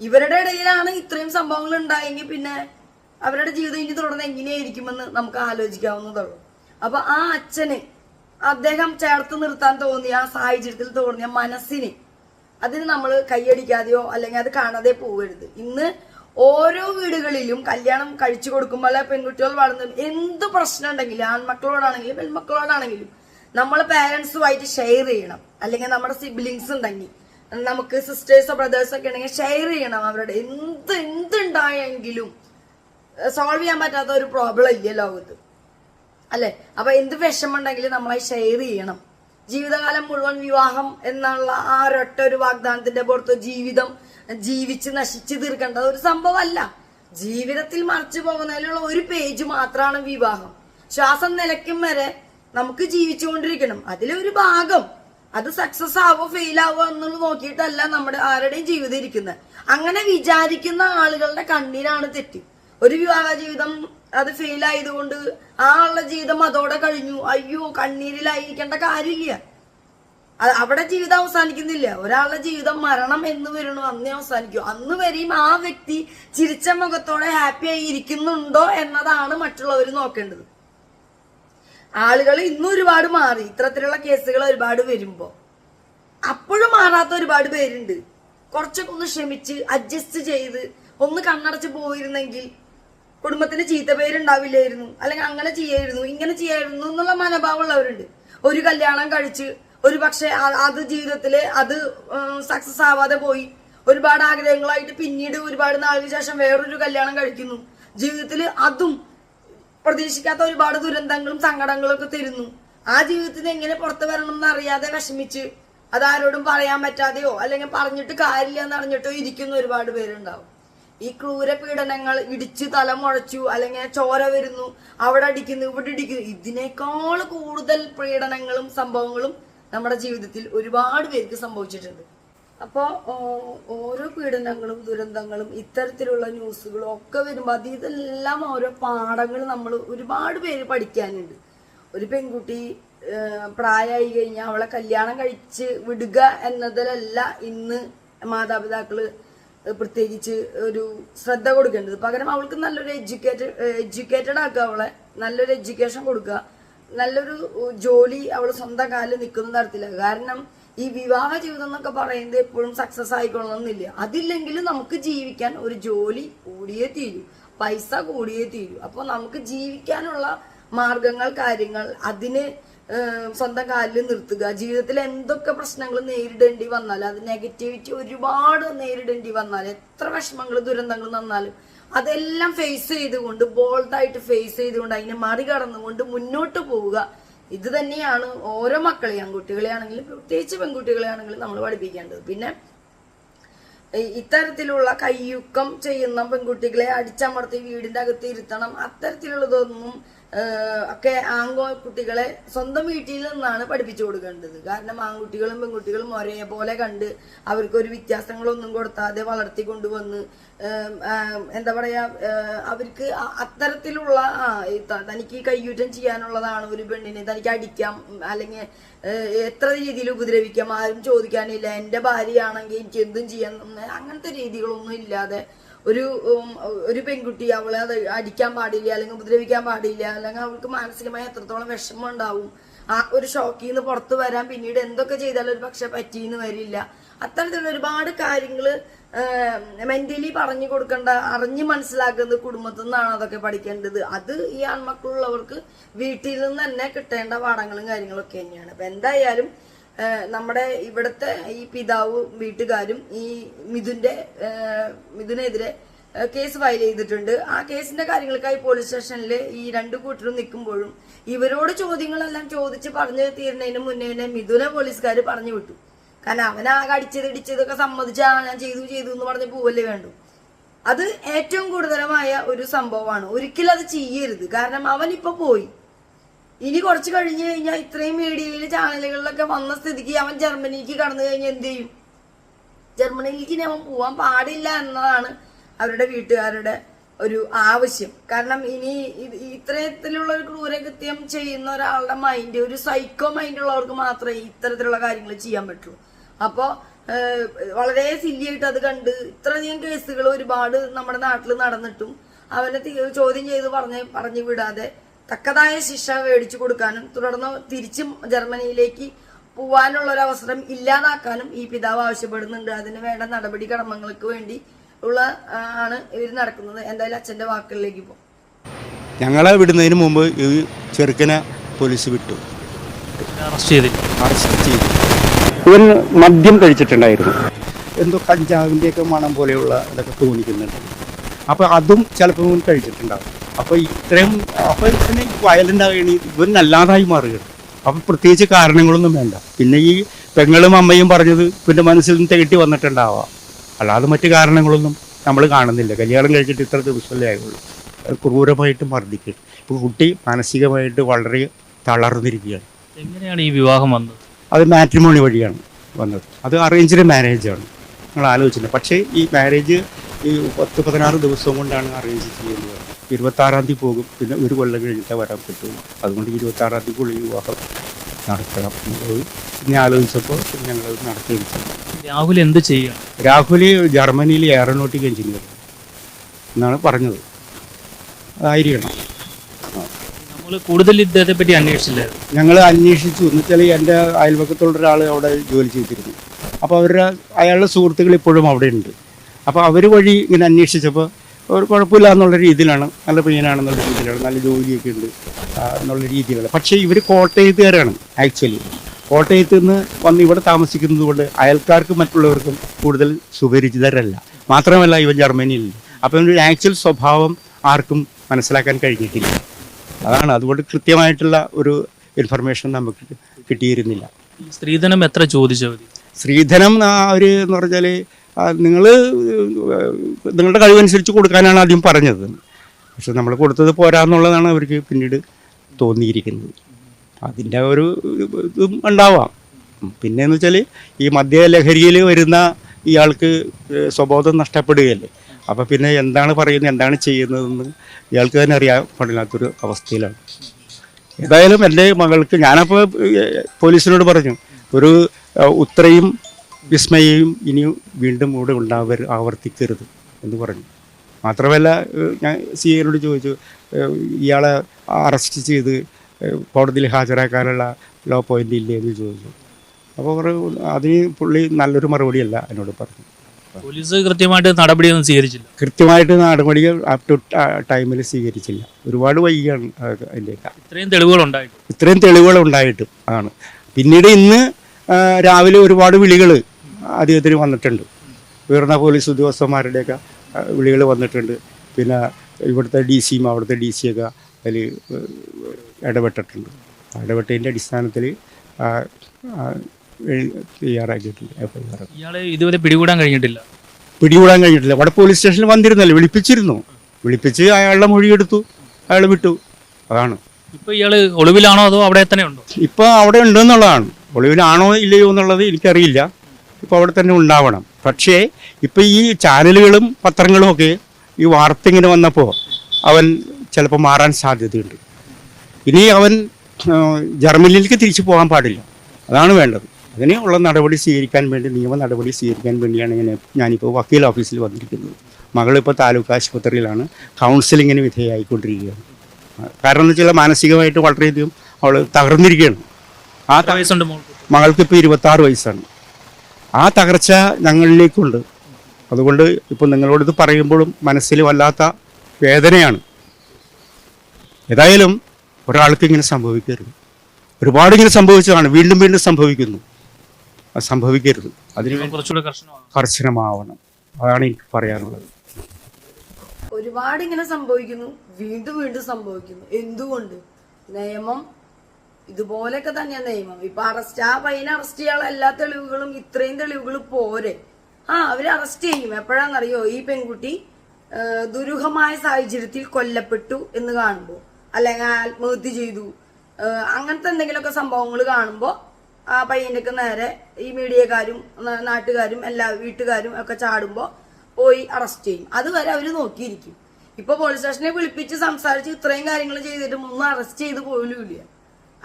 ഇവരുടെ ഇടയിലാണ് ഇത്രയും സംഭവങ്ങൾ ഉണ്ടായെങ്കിൽ പിന്നെ അവരുടെ ജീവിതം ഇനി തുടർന്ന് എങ്ങനെയായിരിക്കുമെന്ന് നമുക്ക് ആലോചിക്കാവുന്നതുള്ളൂ അപ്പൊ ആ അച്ഛന് അദ്ദേഹം ചേർത്ത് നിർത്താൻ തോന്നിയ ആ സാഹചര്യത്തിൽ തോന്നിയ മനസ്സിന് അതിന് നമ്മൾ കൈയടിക്കാതെയോ അല്ലെങ്കിൽ അത് കാണാതെ പോകരുത് ഇന്ന് ഓരോ വീടുകളിലും കല്യാണം കഴിച്ചു കൊടുക്കുമ്പോൾ അല്ലെ പെൺകുട്ടികൾ വളർന്നു എന്ത് പ്രശ്നം ഉണ്ടെങ്കിലും ആൺമക്കളോടാണെങ്കിലും പെൺമക്കളോടാണെങ്കിലും നമ്മൾ പേരൻസുമായിട്ട് ഷെയർ ചെയ്യണം. അല്ലെങ്കിൽ നമ്മുടെ സിബ്ലിങ്സ് ഉണ്ടെങ്കിൽ നമുക്ക് സിസ്റ്റേഴ്സോ ബ്രദേഴ്സോ ഒക്കെ ഉണ്ടെങ്കിൽ ഷെയർ ചെയ്യണം അവരുടെ. എന്ത് എന്തുണ്ടായെങ്കിലും സോൾവ് ചെയ്യാൻ പറ്റാത്ത ഒരു പ്രോബ്ലം ഇല്ല ലോകത്ത്. അല്ലെ? അപ്പൊ എന്ത് വിഷമുണ്ടെങ്കിലും നമ്മളായി ഷെയർ ചെയ്യണം. ജീവിതകാലം മുഴുവൻ വിവാഹം എന്നുള്ള ആ ഒരൊറ്റ ഒരു വാഗ്ദാനത്തിന്റെ പുറത്ത് ജീവിതം ജീവിച്ച് നശിച്ചു തീർക്കേണ്ട ഒരു സംഭവമല്ല. ജീവിതത്തിൽ മറച്ചു പോകുന്നതിലുള്ള ഒരു പേജ് മാത്രമാണ് വിവാഹം. ശ്വാസം നിലയ്ക്കും വരെ നമുക്ക് ജീവിച്ചുകൊണ്ടിരിക്കണം. അതിലൊരു ഭാഗം അത് സക്സസ് ആവോ ഫെയിൽ ആവോ എന്നുള്ളത് നോക്കിയിട്ടല്ല നമ്മുടെ ആരുടെയും ജീവിതം ഇരിക്കുന്നത്. അങ്ങനെ വിചാരിക്കുന്ന ആളുകളുടെ കണ്ണീരാണ് തെറ്റ്. ഒരു വിവാഹ ജീവിതം അത് ഫെയിൽ ആയതുകൊണ്ട് ആ ആളുടെ ജീവിതം അതോടെ കഴിഞ്ഞു. അയ്യോ കണ്ണീരിലായിരിക്കേണ്ട കാര്യമില്ല. അത് അവിടെ ജീവിതം അവസാനിക്കുന്നില്ല. ഒരാളുടെ ജീവിതം മരണം എന്ന് വരണു അന്നേ അവസാനിക്കൂ. അന്ന് വരെയും ആ വ്യക്തി ചിരിച്ച മുഖത്തോടെ ഹാപ്പി ആയി ഇരിക്കുന്നുണ്ടോ എന്നതാണ് മറ്റുള്ളവർ നോക്കേണ്ടത്. ആളുകൾ ഇന്നും ഒരുപാട് മാറി. ഇത്തരത്തിലുള്ള കേസുകൾ ഒരുപാട് വരുമ്പോ. അപ്പോഴും മാറാത്ത ഒരുപാട് പേരുണ്ട്. കുറച്ചൊക്കെ ഒന്ന് ക്ഷമിച്ച് അഡ്ജസ്റ്റ് ചെയ്ത് ഒന്ന് കണ്ണടച്ച് പോയിരുന്നെങ്കിൽ കുടുംബത്തിന് ചീത്ത പേരുണ്ടാവില്ലായിരുന്നു. അല്ലെങ്കിൽ അങ്ങനെ ചെയ്യായിരുന്നു ഇങ്ങനെ ചെയ്യായിരുന്നു എന്നുള്ള മനോഭാവമുള്ളവരുണ്ട് ഒരു കല്യാണം കഴിച്ച് ഒരു പക്ഷെ അത് ജീവിതത്തിൽ അത് സക്സസ് ആവാതെ പോയി. ഒരുപാട് ആഗ്രഹങ്ങളായിട്ട് പിന്നീട് ഒരുപാട് നാളിന് ശേഷം വേറൊരു കല്യാണം കഴിക്കുന്നു. ജീവിതത്തിൽ അതും പ്രതീക്ഷിക്കാത്ത ഒരുപാട് ദുരന്തങ്ങളും സങ്കടങ്ങളും ഒക്കെ തരുന്നു. ആ ജീവിതത്തിൽ എങ്ങനെ പുറത്തു വരണം എന്ന് അറിയാതെ വിഷമിച്ച് അതാരോടും പറയാൻ പറ്റാതെയോ അല്ലെങ്കിൽ പറഞ്ഞിട്ട് കാര്യമില്ല എന്നറിഞ്ഞിട്ടോ ഇരിക്കുന്ന ഒരുപാട് പേരുണ്ടാവും. ഈ ക്രൂര പീഡനങ്ങൾ ഇടിച്ച് തല മുഴച്ചു അല്ലെങ്കിൽ ചോര വരുന്നു അവിടെ അടിക്കുന്നു ഇവിടെ ഇടിക്കുന്നു ഇതിനേക്കാൾ കൂടുതൽ പീഡനങ്ങളും സംഭവങ്ങളും നമ്മുടെ ജീവിതത്തിൽ ഒരുപാട് പേർക്ക് സംഭവിച്ചിട്ടുണ്ട്. അപ്പോൾ ഓരോ പീഡനങ്ങളും ദുരന്തങ്ങളും ഇത്തരത്തിലുള്ള ന്യൂസുകളും ഒക്കെ വരുമ്പോൾ അത് ഇതെല്ലാം ഓരോ പാഠങ്ങൾ നമ്മൾ ഒരുപാട് പേര് പഠിക്കാനുണ്ട്. ഒരു പെൺകുട്ടി പ്രായമായി കഴിഞ്ഞാൽ അവളെ കല്യാണം കഴിച്ച് വിടുക എന്നതിലല്ല ഇന്ന് മാതാപിതാക്കൾ പ്രത്യേകിച്ച് ഒരു ശ്രദ്ധ കൊടുക്കേണ്ടത്. പകരം അവൾക്ക് നല്ലൊരു എഡ്യൂക്കേറ്റഡ് എഡ്യൂക്കേറ്റഡ് ആക്കുക അവളെ. നല്ലൊരു എഡ്യൂക്കേഷൻ കൊടുക്കുക. നല്ലൊരു ജോലി അവൾ സ്വന്തം കാലിൽ നിൽക്കുന്ന തരത്തിലാണ് കാരണം ഈ വിവാഹ ജീവിതം എന്നൊക്കെ പറയുന്നത് എപ്പോഴും സക്സസ് ആയിക്കൊള്ളണമെന്നില്ല. അതില്ലെങ്കിലും നമുക്ക് ജീവിക്കാൻ ഒരു ജോലി കൂടിയേ തീരൂ. പൈസ കൂടിയേ തീരൂ. അപ്പോൾ നമുക്ക് ജീവിക്കാനുള്ള മാർഗങ്ങൾ കാര്യങ്ങൾ അതിന് സ്വന്തം കാലിൽ നിർത്തുക. ജീവിതത്തിൽ എന്തൊക്കെ പ്രശ്നങ്ങൾ നേരിടേണ്ടി വന്നാലും അത് നെഗറ്റിവിറ്റി ഒരുപാട് നേരിടേണ്ടി വന്നാൽ എത്ര വിഷമങ്ങൾ ദുരന്തങ്ങൾ വന്നാലും അതെല്ലാം ഫേസ് ചെയ്തുകൊണ്ട് ബോൾഡായിട്ട് ഫേസ് ചെയ്തുകൊണ്ട് അതിനെ മറികടന്നുകൊണ്ട് മുന്നോട്ട് പോവുക. ഇത് തന്നെയാണ് ഓരോ മക്കളെയും ആൺകുട്ടികളെ ആണെങ്കിലും പ്രത്യേകിച്ച് പെൺകുട്ടികളെ ആണെങ്കിലും നമ്മൾ പഠിപ്പിക്കേണ്ടത്. പിന്നെ ഇത്തരത്തിലുള്ള കയ്യുക്കം ചെയ്യുന്ന പെൺകുട്ടികളെ അടിച്ചമർത്തി വീടിന്റെ അകത്ത് ഇരുത്തണം അത്തരത്തിലുള്ളതൊന്നും ഒക്കെ ആങ്കോ കുട്ടികളെ സ്വന്തം വീട്ടിൽ നിന്നാണ് പഠിപ്പിച്ചു കൊടുക്കേണ്ടത്. കാരണം ആൺകുട്ടികളും പെൺകുട്ടികളും ഒരേപോലെ കണ്ട് അവർക്കൊരു വ്യത്യാസങ്ങളൊന്നും കൊടുത്താതെ വളർത്തി കൊണ്ടുവന്ന് എന്താ പറയാ അവർക്ക് അത്തരത്തിലുള്ള തനിക്ക് കയ്യൂറ്റം ചെയ്യാനുള്ളതാണ് ഒരു പെണ്ണിനെ തനിക്ക് അടിക്കാം അല്ലെങ്കിൽ എത്ര രീതിയിൽ ഉപദ്രവിക്കാം ആരും ചോദിക്കാനില്ല. എന്റെ ഭാര്യയാണെങ്കിൽ എനിക്ക് എന്തും ചെയ്യാൻ അങ്ങനത്തെ രീതികളൊന്നും ഇല്ലാതെ ഒരു ഒരു പെൺകുട്ടി അവളെ അത് അടിക്കാൻ പാടില്ല അല്ലെങ്കിൽ ഉപദ്രവിക്കാൻ പാടില്ല അല്ലെങ്കിൽ അവൾക്ക് മാനസികമായി എത്രത്തോളം വിഷമം ഉണ്ടാവും. ആ ഒരു ഷോക്കിൽ നിന്ന് പുറത്തു വരാൻ പിന്നീട് എന്തൊക്കെ ചെയ്താലും ഒരു പക്ഷെ പറ്റിയെന്ന് വരില്ല. അത്തരത്തിലുള്ള ഒരുപാട് കാര്യങ്ങൾ മെന്റലി പറഞ്ഞു കൊടുക്കേണ്ട അറിഞ്ഞ് മനസ്സിലാക്കുന്നത് കുടുംബത്തിൽ നിന്നാണ് അതൊക്കെ പഠിക്കേണ്ടത്. അത് ഈ ആൺമക്കളുള്ളവർക്ക് വീട്ടിൽ നിന്ന് തന്നെ കിട്ടേണ്ട പാഠങ്ങളും കാര്യങ്ങളൊക്കെ തന്നെയാണ്. അപ്പൊ എന്തായാലും നമ്മുടെ ഇവിടുത്തെ ഈ പിതാവും വീട്ടുകാരും ഈ മിഥുന്റെ മിഥുനെതിരെ കേസ് ഫയൽ ചെയ്തിട്ടുണ്ട്. ആ കേസിന്റെ കാര്യങ്ങൾക്കായി പോലീസ് സ്റ്റേഷനിൽ ഈ രണ്ടു കൂട്ടരും നിൽക്കുമ്പോഴും ഇവരോട് ചോദ്യങ്ങളെല്ലാം ചോദിച്ച് പറഞ്ഞു തീരുന്നതിന് മുന്നേ തന്നെ മിഥുനെ പോലീസുകാർ പറഞ്ഞു വിട്ടു. കാരണം അവനാകെ അടിച്ചത് ഇടിച്ചതൊക്കെ സമ്മതിച്ച് ഞാൻ ചെയ്തു ചെയ്തു എന്ന് പറഞ്ഞ് പോവല്ലേ വേണ്ടു. അത് ഏറ്റവും കൂടുതലമായ ഒരു സംഭവമാണ്. ഒരിക്കലും അത് ചെയ്യരുത്. കാരണം അവൻ ഇപ്പൊ പോയി. ഇനി കുറച്ച് കഴിഞ്ഞ് കഴിഞ്ഞാൽ ഇത്രയും മീഡിയയിൽ ചാനലുകളിലൊക്കെ വന്ന സ്ഥിതിക്ക് അവൻ ജർമ്മനിക്ക് കടന്നു കഴിഞ്ഞാൽ എന്ത് ചെയ്യും? ജർമ്മനിയിലേക്ക് അവൻ പോവാൻ പാടില്ല എന്നതാണ് അവരുടെ വീട്ടുകാരുടെ ഒരു ആവശ്യം. കാരണം ഇനി ഇത് ഇത്തരത്തിലുള്ള ഒരു ക്രൂരകൃത്യം ചെയ്യുന്ന ഒരാളുടെ മൈൻഡ് ഒരു സൈക്കോ മൈൻഡ് ഉള്ളവർക്ക് മാത്രമേ ഇത്തരത്തിലുള്ള കാര്യങ്ങൾ ചെയ്യാൻ പറ്റുള്ളൂ അപ്പോൾ വളരെ സില്ലിയായിട്ട് അത് കണ്ട് ഇത്രയധികം കേസുകൾ ഒരുപാട് നമ്മുടെ നാട്ടിൽ നടന്നിട്ടും അവനെ ചോദ്യം ചെയ്ത് പറഞ്ഞ് പറഞ്ഞു വിടാതെ തക്കതായ ശിക്ഷ മേടിച്ചു കൊടുക്കാനും തുടർന്ന് തിരിച്ചും ജർമ്മനിയിലേക്ക് പോവാനുള്ള ഒരു അവസരം ഇല്ലാതാക്കാനും ഈ പിതാവ് ആവശ്യപ്പെടുന്നുണ്ട്. അതിന് വേണ്ട നടപടി കർമ്മങ്ങൾക്ക് വേണ്ടി ഉള്ള ആണ് ഇവർ നടക്കുന്നത്. എന്തായാലും അച്ഛന്റെ വാക്കുകളിലേക്ക് പോകും ഞങ്ങളെ വിടുന്നതിന് മുമ്പ് ഈ ചെറുക്കനെ പോലീസ് വിട്ടു. അറസ്റ്റ് ചെയ്തു. ഇവൻ മദ്യം കഴിച്ചിട്ടുണ്ടായിരുന്നു. എന്തോ കഞ്ചാവിന്റെയൊക്കെ മണം പോലെയുള്ള ഇതൊക്കെ തോന്നിക്കുന്നുണ്ട്. അപ്പോൾ അതും ചിലപ്പോൾ കഴിച്ചിട്ടുണ്ടാവും. അപ്പോൾ ഇത്രയും അപ്പോൾ തന്നെ വയലന്റ് ആകണി ഇവൻ നല്ലാതായി മാറുകയാണ്. അപ്പം പ്രത്യേകിച്ച് കാരണങ്ങളൊന്നും വേണ്ട. പിന്നെ ഈ പെങ്ങളും അമ്മയും പറഞ്ഞത് പിന്നെ മനസ്സിൽ നിന്ന് തികട്ടി വന്നിട്ടുണ്ടാവാം. അല്ലാതെ മറ്റു കാരണങ്ങളൊന്നും നമ്മൾ കാണുന്നില്ല. കല്യാണം കഴിച്ചിട്ട് ഇത്ര ദിവസമല്ലേ ആയുള്ളൂ. ക്രൂരമായിട്ട് മർദ്ദിക്കും ഇപ്പോൾ കുട്ടി മാനസികമായിട്ട് വളരെ തളർന്നിരിക്കുകയാണ്. എങ്ങനെയാണ് ഈ വിവാഹം വന്നത്? അത് മാട്രിമോണി വഴിയാണ് വന്നത്. അത് അറേഞ്ച്ഡ് മാരേജാണ് നിങ്ങൾ ആലോചിച്ചില്ല പക്ഷേ ഈ മാരേജ് ഈ പത്ത് പതിനാറ് ദിവസം കൊണ്ടാണ് അറേഞ്ച് ചെയ്യുന്നത്. ഇരുപത്താറാം തീയതി പോകും. പിന്നെ ഒരു കൊല്ലം കഴിഞ്ഞിട്ടേ വരാൻ പറ്റുള്ളൂ അതുകൊണ്ട് ഇരുപത്താറാം തീയതിക്കുള്ളിൽ വിവാഹം നടത്തണം. പിന്നെ ആലോചിച്ചപ്പോൾ ഞങ്ങൾ നടത്തിയെടുത്തു. രാഹുൽ എന്ത് ചെയ്യാം രാഹുൽ ജർമ്മനിയിൽ എയറോനോട്ടിക് എഞ്ചിനീയർ എന്നാണ് പറഞ്ഞത്. അതായിരിക്കണം. നമ്മൾ കൂടുതൽ ഇദ്ദേഹത്തെ പറ്റി അന്വേഷിച്ചില്ലായിരുന്നു ഞങ്ങൾ അന്വേഷിച്ചു. എന്ന് വെച്ചാൽ എന്റെ അയൽവക്കത്തുള്ള ഒരാൾ അവിടെ ജോലി ചെയ്തിരുന്നു. അപ്പോൾ അവരുടെ അയാളുടെ സുഹൃത്തുക്കൾ ഇപ്പോഴും അവിടെ ഉണ്ട്. അപ്പോൾ അവർ വഴി ഇങ്ങനെ അന്വേഷിച്ചപ്പോൾ ഒരു കുഴപ്പമില്ല എന്നുള്ള രീതിയിലാണ് നല്ല പയ്യനാണെന്നുള്ള രീതിയിലാണ് നല്ല ജോലിയൊക്കെ ഉണ്ട് എന്നുള്ള രീതിയിലാണ്. പക്ഷേ ഇവർ കോട്ടയത്തുകാരാണ് ആക്ച്വലി. കോട്ടയത്ത് നിന്ന് വന്ന് ഇവിടെ താമസിക്കുന്നത് കൊണ്ട് അയൽക്കാർക്കും മറ്റുള്ളവർക്കും കൂടുതൽ സുപരിചിതരല്ല. മാത്രമല്ല ഇവൻ ജർമ്മനിയിൽ അപ്പം ഇവന്റെ ആക്ച്വൽ സ്വഭാവം ആർക്കും മനസ്സിലാക്കാൻ കഴിഞ്ഞിട്ടില്ല. അതാണ് അതുകൊണ്ട് കൃത്യമായിട്ടുള്ള ഒരു ഇൻഫർമേഷൻ നമുക്ക് കിട്ടിയിരുന്നില്ല. സ്ത്രീധനം എത്ര ചോദിച്ചു സ്ത്രീധനം അവർ എന്ന് പറഞ്ഞാൽ നിങ്ങൾ നിങ്ങളുടെ കഴിവനുസരിച്ച് കൊടുക്കാനാണ് ആദ്യം പറഞ്ഞത്. പക്ഷെ നമ്മൾ കൊടുത്തത് പോരാന്നുള്ളതാണ് അവർക്ക് പിന്നീട് തോന്നിയിരിക്കുന്നത്. അതിന്റെ ഒരു ഇതും ഉണ്ടാവാം. പിന്നെ എന്ന് വെച്ചാൽ ഈ മദ്യലഹരിയിൽ വരുന്ന ഇയാൾക്ക് സ്വബോധം നഷ്ടപ്പെടുകയല്ലേ? അപ്പോൾ പിന്നെ എന്താണ് പറയുന്നത് എന്താണ് ചെയ്യുന്നതെന്ന് ഇയാൾക്ക് തന്നെ അറിയാൻ പാടില്ലാത്തൊരു അവസ്ഥയിലാണ്. ഏതായാലും എന്റെ മകൾക്ക് ഞാനപ്പോൾ പോലീസിനോട് പറഞ്ഞു ഒരു ഉത്രയും വിസ്മയയും ഇനി വീണ്ടും ഇവിടെ ഉണ്ടാവർ ആവർത്തിക്കരുത് എന്ന് പറഞ്ഞു. മാത്രമല്ല ഞാൻ സി എനോട് ചോദിച്ചു ഇയാളെ അറസ്റ്റ് ചെയ്ത് കോടതിയിൽ ഹാജരാക്കാനുള്ള ലോ പോയിന്റ് ഇല്ലേ എന്ന് ചോദിച്ചു. അപ്പോൾ അവർ അതിന് പുള്ളി നല്ലൊരു മറുപടിയല്ല എന്നോട് പറഞ്ഞു. പോലീസ് കൃത്യമായിട്ട് നടപടിയൊന്നും സ്വീകരിച്ചില്ല? കൃത്യമായിട്ട് നടപടികൾ അപ് ടു ടൈമിൽ സ്വീകരിച്ചില്ല. ഒരുപാട് വൈകിയാണ് അതിന്റെയൊക്കെ ഇത്രയും തെളിവുകൾ ഉണ്ടായിട്ട്? ഇത്രയും തെളിവുകൾ ഉണ്ടായിട്ടും ആണ്. പിന്നീട് ഇന്ന് രാവിലെ ഒരുപാട് വിളികൾ അദ്ദേഹത്തിന് വന്നിട്ടുണ്ട്. ഉയർന്ന പോലീസ് ഉദ്യോഗസ്ഥന്മാരുടെയൊക്കെ വിളികൾ വന്നിട്ടുണ്ട്. പിന്നെ ഇവിടുത്തെ ഡി സിയും അവിടുത്തെ ഡി സിയൊക്കെ അതിൽ ഇടപെട്ടിട്ടുണ്ട്. ഇടപെട്ടതിന്റെ അടിസ്ഥാനത്തിൽ തയ്യാറാക്കിയിട്ടുണ്ട് എഫ് ഐ ആർ ഇയാളെ ഇതുവരെ പിടികൂടാൻ കഴിഞ്ഞിട്ടില്ല? പിടികൂടാൻ കഴിഞ്ഞിട്ടില്ല. അവിടെ പോലീസ് സ്റ്റേഷനിൽ വന്നിരുന്നല്ലോ വിളിപ്പിച്ചിരുന്നു. വിളിപ്പിച്ച് അയാളുടെ മൊഴിയെടുത്തു അയാൾ വിട്ടു. അതാണ്. ഇപ്പൊ ഇയാൾ ഒളിവിലാണോ അതോ അവിടെ തന്നെ ഉണ്ടോ? ഇപ്പോൾ അവിടെ ഉണ്ടെന്നുള്ളതാണ്. ഒളിവിലാണോ ഇല്ലയോ എന്നുള്ളത് എനിക്കറിയില്ല. ഇപ്പോൾ അവിടെ തന്നെ ഉണ്ടാവണം. പക്ഷേ ഇപ്പോൾ ഈ ചാനലുകളും പത്രങ്ങളും ഒക്കെ ഈ വാർത്ത ഇങ്ങനെ വന്നപ്പോൾ അവൻ ചിലപ്പോൾ മാറാൻ സാധ്യതയുണ്ട്. ഇനി അവൻ ജർമ്മനിയിലേക്ക് തിരിച്ചു പോകാൻ പാടില്ല. അതാണ് വേണ്ടത്. അങ്ങനെയുള്ള നടപടി സ്വീകരിക്കാൻ വേണ്ടി നിയമ നടപടി സ്വീകരിക്കാൻ വേണ്ടിയാണ് ഇങ്ങനെ ഞാനിപ്പോൾ വക്കീൽ ഓഫീസിൽ വന്നിരിക്കുന്നത്. മകളിപ്പോൾ താലൂക്ക് ആശുപത്രിയിലാണ്. കൗൺസിലിങ്ങിന് വിധേയമായിക്കൊണ്ടിരിക്കുകയാണ് കാരണം എന്ന് വെച്ചാൽ മാനസികമായിട്ട് വളരെയധികം അവൾ തകർന്നിരിക്കുകയാണ്. ആ വയസ്സുണ്ട് മകൾക്ക് ഇപ്പോൾ ഇരുപത്താറ് വയസ്സാണ്. ആ തകർച്ച ഞങ്ങളിലേക്കുണ്ട്. അതുകൊണ്ട് ഇപ്പോൾ നിങ്ങളോട് ഇത് പറയുമ്പോഴും മനസ്സിൽ വല്ലാത്ത വേദനയാണ്. ഏതായാലും ഒരാൾക്ക് ഇങ്ങനെ സംഭവിക്കരുത്. ഒരുപാട് ഇങ്ങനെ സംഭവിച്ചതാണ്. വീണ്ടും വീണ്ടും സംഭവിക്കുന്നു. അത് സംഭവിക്കരുത്. അതിന് ഇപ്പം കുറച്ചുകൂടെ കർശനമാവണം. അതാണ് എനിക്ക് പറയാനുള്ളത്. ഒരുപാട് ഇങ്ങനെ സംഭവിക്കുന്നു. വീണ്ടും വീണ്ടും സംഭവിക്കുന്നു. എന്തുകൊണ്ട്? നിയമം ഇതുപോലെയൊക്കെ തന്നെയാണ് നിയമം. ഇപ്പൊ അറസ്റ്റ് ആ പയ്യനെ അറസ്റ്റ് ചെയ്യാനുള്ള എല്ലാ തെളിവുകളും ഇത്രയും തെളിവുകൾ പോരെ. ആ അവർ അറസ്റ്റ് ചെയ്യും. എപ്പോഴാണെന്നറിയോ ഈ പെൺകുട്ടി ദുരൂഹമായ സാഹചര്യത്തിൽ കൊല്ലപ്പെട്ടു എന്ന് കാണുമ്പോൾ അല്ലെങ്കിൽ ആത്മഹത്യ ചെയ്തു. അങ്ങനത്തെ എന്തെങ്കിലുമൊക്കെ സംഭവങ്ങൾ കാണുമ്പോൾ ആ പയ്യനക്ക് നേരെ ഈ മീഡിയക്കാരും നാട്ടുകാരും എല്ലാ വീട്ടുകാരും ഒക്കെ ചാടുമ്പോൾ പോയി അറസ്റ്റ് ചെയ്യും. അതുവരെ അവർ നോക്കിയിരിക്കും. ഇപ്പൊ പോലീസ് സ്റ്റേഷനെ വിളിപ്പിച്ച് സംസാരിച്ച് ഇത്രയും കാര്യങ്ങൾ ചെയ്തിട്ട് ഒന്നും അറസ്റ്റ് ചെയ്ത് പോലും ഇല്ല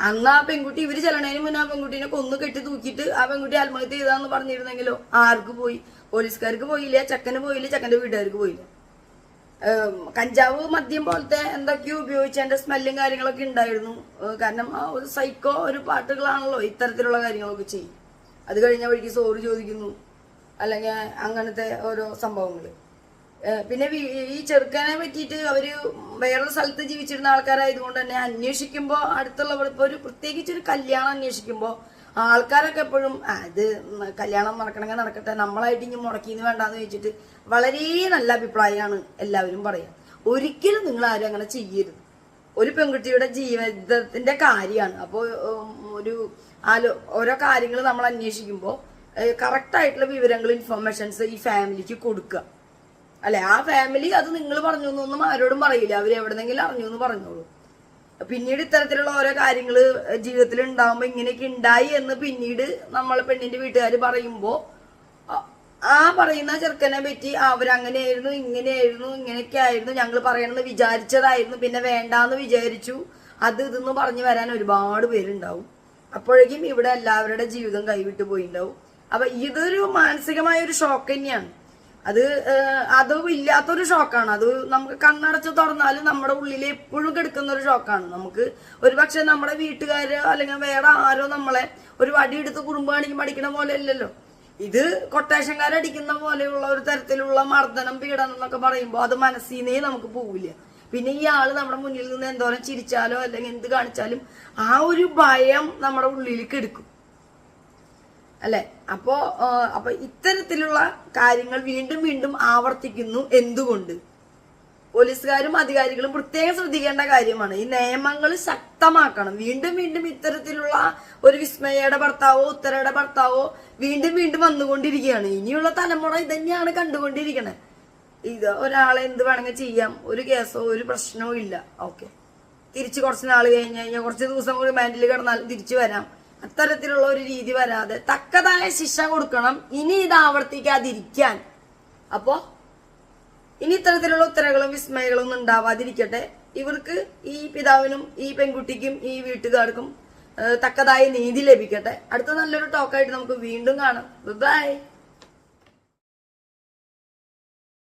അന്ന് ആ പെൺകുട്ടി ഇവർ ചെല്ലണതിന് മുന്നേ ആ പെൺകുട്ടീനെ കൊന്നു കെട്ടി തൂക്കിയിട്ട് ആ പെൺകുട്ടി ആത്മഹത്യ ചെയ്താന്ന് പറഞ്ഞിരുന്നെങ്കിലോ? ആർക്ക് പോയി? പോലീസുകാർക്ക് പോയില്ല ചെക്കന് പോയില്ല ചെക്കന്റെ വീട്ടുകാർക്ക് പോയില്ല. കഞ്ചാവ് മദ്യം പോലത്തെ എന്തൊക്കെയോ ഉപയോഗിച്ച് എന്റെ സ്മെല്ലും കാര്യങ്ങളൊക്കെ ഉണ്ടായിരുന്നു. കാരണം ആ ഒരു സൈക്കോ ഒരു പാട്ടുകളാണല്ലോ ഇത്തരത്തിലുള്ള കാര്യങ്ങളൊക്കെ ചെയ്യും. അത് കഴിഞ്ഞ വഴിക്ക് സോറി ചോദിക്കുന്നു. അല്ലെങ്കിൽ അങ്ങനത്തെ ഓരോ സംഭവങ്ങൾ പിന്നെ ഈ ചെറുക്കനെ പറ്റിയിട്ട് അവർ വേറൊരു സ്ഥലത്ത് ജീവിച്ചിരുന്ന ആൾക്കാരായതുകൊണ്ട് തന്നെ അന്വേഷിക്കുമ്പോൾ അടുത്തുള്ളവർ ഇപ്പോൾ ഒരു പ്രത്യേകിച്ച് ഒരു കല്യാണം അന്വേഷിക്കുമ്പോൾ ആൾക്കാരൊക്കെ എപ്പോഴും "ആ, ഇത് കല്യാണം നടക്കണമെങ്കിൽ നടക്കട്ടെ നമ്മളായിട്ട് ഇനി മുടക്കിന്ന് വേണ്ടാന്ന് വെച്ചിട്ട് വളരെ നല്ല അഭിപ്രായമാണ് എല്ലാവരും പറയാം. ഒരിക്കലും നിങ്ങൾ ആരും അങ്ങനെ ചെയ്യരുത്. ഒരു പെൺകുട്ടിയുടെ ജീവിതത്തിന്റെ കാര്യമാണ്. അപ്പോൾ ഒരു ആലോ ഓരോ കാര്യങ്ങൾ നമ്മൾ അന്വേഷിക്കുമ്പോൾ കറക്റ്റ് ആയിട്ടുള്ള വിവരങ്ങൾ ഇൻഫർമേഷൻസ് ഈ ഫാമിലിക്ക് കൊടുക്കുക. അല്ലെ ആ ഫാമിലി അത് നിങ്ങൾ പറഞ്ഞു എന്നൊന്നും ആരോടും പറയില്ല. അവർ എവിടെന്നെങ്കിലും അറിഞ്ഞു എന്ന് പറഞ്ഞോളൂ. പിന്നീട് ഇത്തരത്തിലുള്ള ഓരോ കാര്യങ്ങൾ ജീവിതത്തിൽ ഉണ്ടാകുമ്പോൾ ഇങ്ങനെയൊക്കെ ഉണ്ടായി എന്ന് പിന്നീട് നമ്മളെ പെണ്ണിന്റെ വീട്ടുകാർ പറയുമ്പോൾ ആ പറയുന്ന ചെറുക്കനെ പറ്റി അവരങ്ങനെയായിരുന്നു ഇങ്ങനെയായിരുന്നു ഇങ്ങനെയൊക്കെ ആയിരുന്നു ഞങ്ങൾ പറയണമെന്ന് വിചാരിച്ചതായിരുന്നു പിന്നെ വേണ്ടാന്ന് വിചാരിച്ചു. അത് ഇതെന്ന് പറഞ്ഞു വരാൻ ഒരുപാട് പേരുണ്ടാവും. അപ്പോഴേക്കും ഇവിടെ എല്ലാവരുടെ ജീവിതം കൈവിട്ടു പോയിണ്ടാവും. അപ്പൊ ഇതൊരു മാനസികമായ ഒരു ഷോക്ക് തന്നെയാണ്. അത് അതോ ഇല്ലാത്തൊരു ഷോക്കാണ്. അത് നമുക്ക് കണ്ണടച്ച് തുറന്നാലും നമ്മുടെ ഉള്ളിൽ എപ്പോഴും കിടക്കുന്ന ഒരു ഷോക്കാണ്. നമുക്ക് ഒരു പക്ഷെ നമ്മുടെ വീട്ടുകാരോ അല്ലെങ്കിൽ വേറെ ആരോ നമ്മളെ ഒരു വടി എടുത്ത് കുറുമ്പ് കാണിക്കുമ്പോൾ അടിക്കണ പോലെ അല്ലല്ലോ. ഇത് കൊട്ടേഷൻകാരടിക്കുന്ന പോലെയുള്ള ഒരു തരത്തിലുള്ള മർദ്ദനം പീഡനം എന്നൊക്കെ പറയുമ്പോൾ അത് മനസ്സിനേ നമുക്ക് പോവില്ല. പിന്നെ ഈ ആൾ നമ്മുടെ മുന്നിൽ നിന്ന് എന്തോരം ചിരിച്ചാലോ അല്ലെങ്കിൽ എന്ത് കാണിച്ചാലും ആ ഒരു ഭയം നമ്മുടെ ഉള്ളിലേക്ക് എടുക്കും അല്ലെ? അപ്പോ അപ്പൊ ഇത്തരത്തിലുള്ള കാര്യങ്ങൾ വീണ്ടും വീണ്ടും ആവർത്തിക്കുന്നു എന്തുകൊണ്ട്? പോലീസുകാരും അധികാരികളും പ്രത്യേകം ശ്രദ്ധിക്കേണ്ട കാര്യമാണ്. ഈ നിയമങ്ങൾ ശക്തമാക്കണം. വീണ്ടും വീണ്ടും ഇത്തരത്തിലുള്ള ഒരു വിസ്മയയുടെ ഭർത്താവോ ഉത്തരയുടെ ഭർത്താവോ വീണ്ടും വീണ്ടും വന്നുകൊണ്ടിരിക്കുകയാണ്. ഇനിയുള്ള തലമുറ ഇതന്നെയാണ് കണ്ടുകൊണ്ടിരിക്കണേ. ഇത് ഒരാളെ എന്ത് വേണമെങ്കിൽ ചെയ്യാം. ഒരു കേസോ ഒരു പ്രശ്നവും ഇല്ല. ഓക്കെ. തിരിച്ച് കുറച്ച് നാൾ കഴിഞ്ഞ് കഴിഞ്ഞാൽ കുറച്ച് ദിവസം കൂടി മാൻഡിൽ കിടന്നാലും തിരിച്ചു വരാം. അത്തരത്തിലുള്ള ഒരു രീതി വരാതെ തക്കതായ ശിക്ഷ കൊടുക്കണം. ഇനി ഇത് ആവർത്തിക്കാതിരിക്കാൻ. അപ്പോ ഇനി ഇത്തരത്തിലുള്ള ഉത്തരകളും വിസ്മയങ്ങളും ഒന്നും ഉണ്ടാവാതിരിക്കട്ടെ. ഇവർക്ക് ഈ പിതാവിനും ഈ പെൺകുട്ടിക്കും ഈ വീട്ടുകാർക്കും തക്കതായ നീതി ലഭിക്കട്ടെ. അടുത്ത നല്ലൊരു ടോക്കായിട്ട് നമുക്ക് വീണ്ടും കാണാം. ബൈ